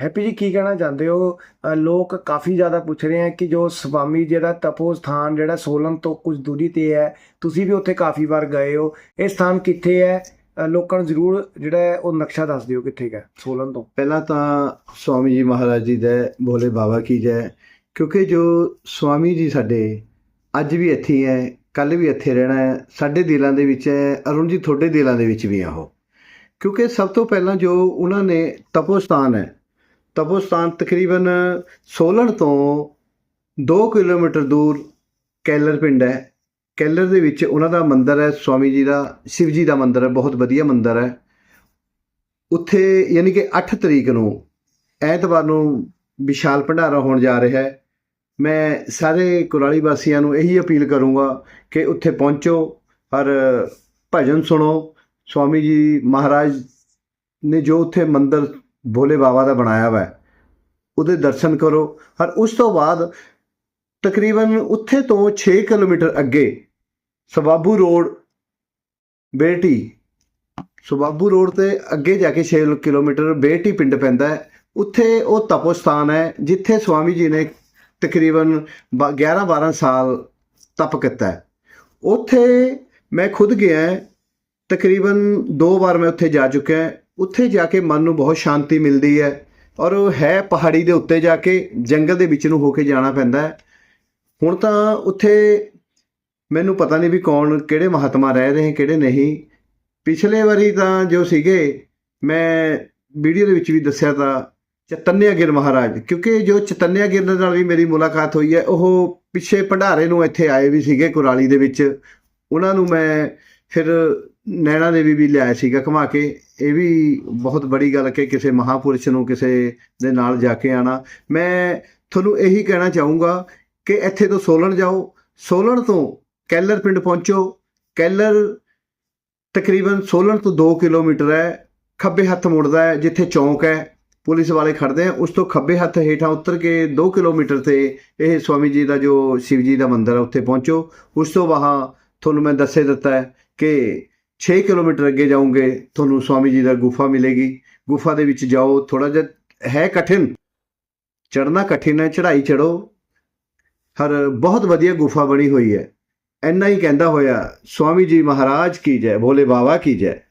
Happy ਜੀ, ਕੀ ਕਹਿਣਾ ਚਾਹੁੰਦੇ ਹੋ? ਲੋਕ ਕਾਫੀ ਜ਼ਿਆਦਾ ਪੁੱਛ ਰਹੇ ਹੈ ਕਿ ਜੋ ਸਵਾਮੀ ਜਿਹੜਾ ਤਪੋ ਸਥਾਨ ਜਿਹੜਾ ਸੋਲਨ ਤੋਂ ਕੁਝ ਦੂਰੀ ਤੇ ਹੈ, ਤੁਸੀਂ ਵੀ ਉੱਥੇ ਕਾਫੀ ਵਾਰ ਗਏ ਹੋ। ਇਹ ਸਥਾਨ ਕਿੱਥੇ ਹੈ? ਲੋਕਾਂ ਨੂੰ ਜ਼ਰੂਰ ਜਿਹੜਾ ਹੈ ਉਹ ਨਕਸ਼ਾ ਦੱਸ ਦਿਓ ਕਿੱਥੇ ਹੈ ਸੋਲਨ ਤੋਂ। ਪਹਿਲਾਂ ਤਾਂ ਸਵਾਮੀ ਜੀ ਮਹਾਰਾਜ ਜੀ ਦਾ ਭੋਲੇ ਬਾਬਾ ਕੀ ਜੈ, ਕਿਉਂਕਿ ਜੋ ਸਵਾਮੀ ਜੀ ਸਾਡੇ ਅੱਜ ਵੀ ਇੱਥੇ ਹੈ ਕੱਲ ਵੀ ਇੱਥੇ ਰਹਿਣਾ ਹੈ, ਸਾਡੇ ਦਿਲਾਂ ਦੇ ਵਿੱਚ ਹੈ, ਅਰੁਣ ਜੀ ਤੁਹਾਡੇ ਦਿਲਾਂ ਦੇ ਵਿੱਚ ਵੀ ਆ ਉਹ। ਕਿਉਂਕਿ ਸਭ ਤੋਂ ਪਹਿਲਾਂ ਜੋ ਉਹਨਾਂ ਨੇ ਤਪੋਸਥਾਨ ਹੈ ਤਪੋਸਥਾਨ ਤਕਰੀਬਨ ਸੋਲਣ ਤੋਂ 2 ਕਿਲੋਮੀਟਰ ਦੂਰ ਕੈਲਰ ਪਿੰਡ ਹੈ। ਕੈਲਰ ਦੇ ਵਿੱਚ ਉਹਨਾਂ ਦਾ ਮੰਦਿਰ ਹੈ, ਸਵਾਮੀ ਜੀ ਦਾ, ਸ਼ਿਵ ਜੀ ਦਾ ਮੰਦਿਰ ਹੈ, ਬਹੁਤ ਵਧੀਆ ਮੰਦਿਰ ਹੈ। ਉੱਥੇ ਯਾਨੀ ਕਿ 8 ਤਰੀਕ ਨੂੰ ਐਤਵਾਰ ਨੂੰ ਵਿਸ਼ਾਲ ਭੰਡਾਰਾ ਹੋਣ ਜਾ ਰਿਹਾ ਹੈ। ਮੈਂ ਸਾਰੇ ਕੁਰਾਲੀ ਵਾਸੀਆਂ ਨੂੰ ਇਹੀ ਅਪੀਲ ਕਰੂੰਗਾ ਕਿ ਉੱਥੇ ਪਹੁੰਚੋ, ਔਰ ਭਜਨ ਸੁਣੋ। ਸਵਾਮੀ ਜੀ ਮਹਾਰਾਜ ਨੇ ਜੋ ਉੱਥੇ ਮੰਦਿਰ ਭੋਲੇ ਬਾਬਾ ਦਾ ਬਣਾਇਆ ਹੋਇਆ ਹੈ। ਉਹਦੇ ਦਰਸ਼ਨ ਕਰੋ। ਔਰ ਉਸ ਤੋਂ ਬਾਅਦ ਤਕਰੀਬਨ ਉੱਥੇ ਤੋਂ 6 ਕਿਲੋਮੀਟਰ ਅੱਗੇ ਸਵਾਬੂ ਰੋਡ ਬੇਟੀ ਸਵਾਬੂ ਰੋਡ ਤੇ ਅੱਗੇ ਜਾ ਕੇ 6 ਕਿਲੋਮੀਟਰ ਬੇਟੀ ਪਿੰਡ ਪੈਂਦਾ ਹੈ। ਉੱਥੇ ਉਹ ਤਪੋਸਥਾਨ ਹੈ, ਜਿੱਥੇ ਸਵਾਮੀ ਜੀ ਨੇ ਤਕਰੀਬਨ 11 12 ਸਾਲ ਤਪ ਕੀਤਾ ਉੱਥੇ ਮੈਂ ਖੁਦ ਗਿਆ ਤਕਰੀਬਨ ਦੋ ਵਾਰ ਮੈਂ ਉੱਥੇ ਜਾ ਚੁੱਕਿਆ ਉੱਥੇ ਜਾ ਕੇ ਮਨ ਨੂੰ ਬਹੁਤ ਸ਼ਾਂਤੀ ਮਿਲਦੀ ਹੈ ਔਰ ਉਹ ਹੈ ਪਹਾੜੀ ਦੇ ਉੱਤੇ ਜਾ ਕੇ ਜੰਗਲ ਦੇ ਵਿੱਚ ਨੂੰ ਹੋ ਕੇ ਜਾਣਾ ਪੈਂਦਾ ਹੈ। ਹੁਣ ਤਾਂ ਉੱਥੇ ਮੈਨੂੰ ਪਤਾ ਨਹੀਂ ਵੀ ਕੌਣ, ਕਿਹੜੇ ਮਹਾਤਮਾ ਰਹਿ ਰਹੇ, ਕਿਹੜੇ ਨਹੀਂ। ਪਿਛਲੇ ਵਾਰੀ ਤਾਂ ਜੋ ਸੀਗੇ, ਮੈਂ ਵੀਡੀਓ ਦੇ ਵਿੱਚ ਵੀ ਦੱਸਿਆ ਤਾਂ ਚਤਨਿਆ ਗਿਰ ਮਹਾਰਾਜ, ਕਿਉਂਕਿ ਜੋ ਚਤਨਿਆ ਗਿਰ ਨਾਲ ਵੀ ਮੇਰੀ ਮੁਲਾਕਾਤ ਹੋਈ ਹੈ, ਉਹ ਪਿੱਛੇ ਭੰਡਾਰੇ ਨੂੰ ਇੱਥੇ ਆਏ ਵੀ ਸੀਗੇ ਕੁਰਾਲੀ ਦੇ ਵਿੱਚ। ਉਹਨਾਂ ਨੂੰ ਮੈਂ ਫਿਰ ਨੈਣਾ ਦੇਵੀ ਵੀ ਲਿਆਇਆ ਸੀਗਾ ਘੁਮਾ ਕੇ। ਇਹ ਵੀ ਬਹੁਤ ਬੜੀ ਗੱਲ ਕਿ ਕਿਸੇ ਮਹਾਪੁਰਸ਼ ਨੂੰ ਕਿਸੇ ਦੇ ਨਾਲ ਜਾ ਕੇ ਆਣਾ। ਮੈਂ ਤੁਹਾਨੂੰ ਇਹੀ ਕਹਿਣਾ ਚਾਹੂੰਗਾ ਕਿ ਇੱਥੇ ਤੋਂ ਸੋਲਣ ਜਾਓ। ਸੋਲਣ ਤੋਂ ਕੈਲਰ ਪਿੰਡ ਪਹੁੰਚੋ। ਕੈਲਰ ਤਕਰੀਬਨ ਸੋਲਣ ਤੋਂ 2 ਕਿਲੋਮੀਟਰ ਹੈ। ਖੱਬੇ ਹੱਥ ਮੁੜਦਾ ਹੈ, ਜਿੱਥੇ ਚੌਂਕ ਹੈ। ਪੁਲਿਸ ਵਾਲੇ ਖੜਦੇ ਆ। ਉਸ ਤੋਂ ਖੱਬੇ ਹੱਥ ਹੇਠਾਂ ਉਤਰ ਕੇ 2 ਕਿਲੋਮੀਟਰ ਤੇ ਇਹ ਸਵਾਮੀ ਜੀ ਦਾ ਜੋ ਸ਼ਿਵ ਜੀ ਦਾ ਮੰਦਿਰ ਹੈ, ਉੱਥੇ ਪਹੁੰਚੋ। ਉਸ ਤੋਂ ਬਾਹਾਂ ਤੁਹਾਨੂੰ ਮੈਂ ਦੱਸੇ ਦਿੱਤਾ ਹੈ ਕਿ 6 ਕਿਲੋਮੀਟਰ ਅੱਗੇ ਜਾਓਗੇ, ਤੁਹਾਨੂੰ ਸਵਾਮੀ ਜੀ ਦਾ ਗੁਫਾ ਮਿਲੇਗੀ। ਗੁਫਾ ਦੇ ਵਿੱਚ ਜਾਓ ਥੋੜਾ ਜਿਹਾ ਹੈ ਕਠਿਨ। ਚੜਨਾ ਕਠਿਨ ਹੈ, ਚੜ੍ਹਾਈ ਚੜੋ ਹਰ ਬਹੁਤ ਵਧੀਆ ਗੁਫਾ ਬਣੀ ਹੋਈ ਹੈ। ਇੰਨਾ ਹੀ ਕਹਿੰਦਾ ਹੋਇਆ, ਸਵਾਮੀ ਜੀ ਮਹਾਰਾਜ ਕੀ ਜੈ, ਭੋਲੇ ਬਾਬਾ ਕੀ ਜੈ।